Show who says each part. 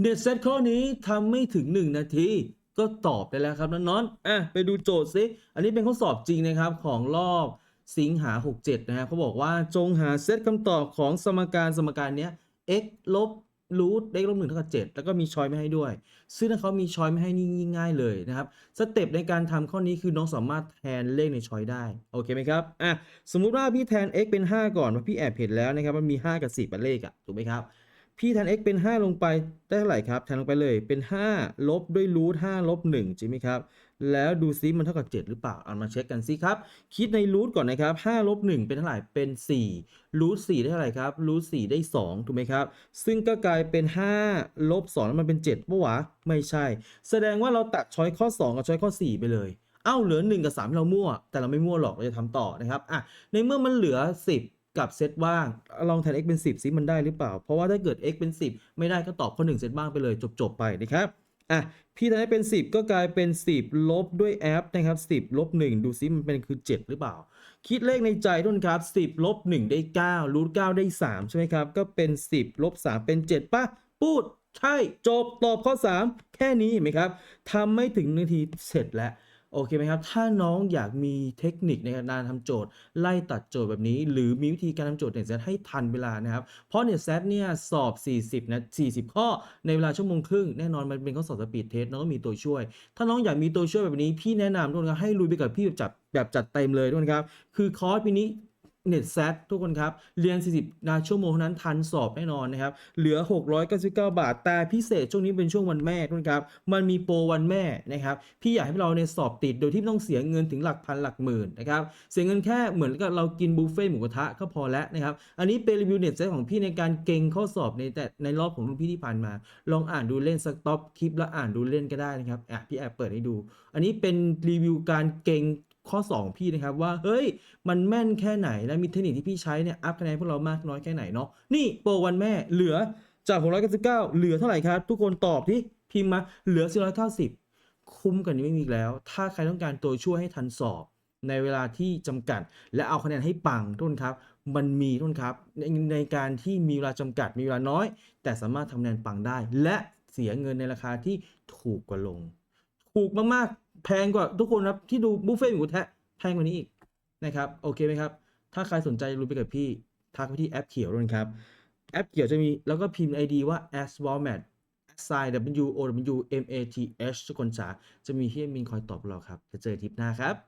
Speaker 1: เน็ตเซตข้อนี้ทำไม่ถึง 1 นาที ก็ตอบได้แล้วครับน้องๆอะไปดูโจทย์ซิอันนี้เป็นข้อสอบจริงนะครับของรอบสิงหา 67 นะครับเขาบอกว่าจงหาเซตคำตอบของสมการสมการนี้ x ลบรูท x ลบหนึ่งเท่ากับ 7 แล้วก็มีช้อยไม่ให้ด้วย ซึ่งถ้าเขามีช้อยไม่ให้นี่ง่ายเลยนะครับ สเต็ปในการทำข้อนี้คือน้องสามารถแทนเลขในช้อยได้ โอเคไหมครับ อะ สมมุติว่าพี่แทน x เป็น 5 ก่อนว่าพี่แอบเห็นแล้วนะครับ มันมี 5 กับ10เป็นเลขอะถูกไหมครับ พี่แทน x เป็น 5 ลงไปได้เท่าไหร่ครับแทนลงไปเลยเป็น 5 ลบด้วยรูท5ลบ1จริงไหมครับแล้วดูซิมันเท่ากับ 7 หรือเปล่าเอามาเช็คกันซิครับ คิดในรูทก่อนนะครับ5ลบ1เป็นเท่าไหร่ เป็น4รูท4ได้เท่าไหร่ครับรูท4ได้2ถูกไหมครับ ซึ่งก็กลายเป็น5ลบ2แล้วมันเป็น7ปะวะ ไม่ใช่ แสดงว่าเราตัดช้อยข้อ 2 กับช้อยข้อ 4 ไปเลยเอ้าเหลือ 1 กับ3ที่เรามั่ว แต่เราไม่มั่วหรอกเราจะทำต่อนะครับอะในเมื่อมันเหลือ 10 กับเซตว่าง ลองแทน x เป็น 10ซิมันได้หรือเปล่า เพราะว่าถ้าเกิด x เป็น 10 ไม่ได้ก็ตอบข้อ1เซตบ้างไปเลยจบๆไปนะครับอะพี่แทน x เป็น 10 ก็กลายเป็น 10 ลบด้วย f นะครับ 10 ลบ 1 ดูซิมันเป็นคือ 7 หรือเปล่า คิดเลขในใจทุนครับ 10 ลบ 1 ได้ 9 รูท9ได้ 3 ใช่ไหมครับ ก็เป็น 10 ลบ 3 เป็น 7ป่ะพูด ใช่ จบ ตอบข้อ 3 แค่นี้เห็นไหมครับทำไม่ถึงนาทีเสร็จแล้ว โอเคไหมครับ ถ้าน้องอยากมีเทคนิคในการทำโจทย์ ไล่ตัดโจทย์แบบนี้ หรือมีวิธีการทำโจทย์เน็ตเซตให้ทันเวลานะครับ เพราะเน็ตเซตเนี่ยสอบ 40 นะ 40 ข้อในเวลาชั่วโมงครึ่ง แน่นอนมันเป็นข้อสอบสปีดเทสน้องต้องมีตัวช่วย ถ้าน้องอยากมีตัวช่วยแบบนี้ พี่แนะนำทุกคนครับให้ลุยไปกับพี่แบบจัดแบบจัดเต็มเลยทุกคนครับ คือคอร์สปีนี้ เน็ตเซตทุกคนครับ เรียน 40 นาชั่วโมงเท่านั้นทันสอบแน่นอนนะครับ เหลือ 699 บาท แต่พิเศษช่วงนี้เป็นช่วงวันแม่ทุกคนครับ มันมีโปรวันแม่นะครับ พี่อยากให้เราเนี่ยสอบติดโดยที่ไม่ต้องเสียเงินถึงหลักพันหลักหมื่นนะครับ เสียเงินแค่เหมือนกับเรากินบุฟเฟ่ต์หมูกระทะก็พอแล้วนะครับ อันนี้เป็นรีวิวเน็ตเซตของพี่ในการเก่งข้อสอบในแต่ในรอบของรุ่นพี่ที่ผ่านมา ลองอ่านดูเล่นสต็อปคลิปแล้วอ่านดูเล่นก็ได้นะครับ อะพี่แอบเปิดให้ดู อันนี้เป็นรีวิวการเก่ง ข้อ 2 พี่นะครับว่าเฮ้ยมันแม่นแค่ไหนและมีเทคนิคที่พี่ใช้เนี่ยอัพคะแนนพวกเรามากน้อยแค่ไหนเนาะนี่โปรวันแม่เหลือจาก699เหลือเท่าไหร่ครับทุกคนตอบที่พิมพ์มาเหลือ490คุ้มกันนี้ไม่มีแล้ว ถ้าใครต้องการตัวช่วยให้ทันสอบในเวลาที่จำกัด และเอาคะแนนให้ปังทุกคนครับ มันมีทุกคนครับในในการที่มีเวลาจำกัดมีเวลาน้อย แต่สามารถทำคะแนนปังได้ และเสียเงินในราคาที่ถูกกว่าลง ถูกมากๆ แพงกว่าทุกคนครับที่ดูบุฟเฟ่หมูกระทะแพงกว่านี้อีกนะครับโอเคไหมครับ ถ้าใครสนใจรู้ไปกับพี่ทักไปที่แอปเขียวด้วยครับ แอปเขียวจะมีแล้วก็พิมพ์ ID ว่า as w a l m a t s i w o w m a t h ทุกคนจ๋าจะมีเฮียมินคอยตอบเราครับจะเจอทิปหน้าครับ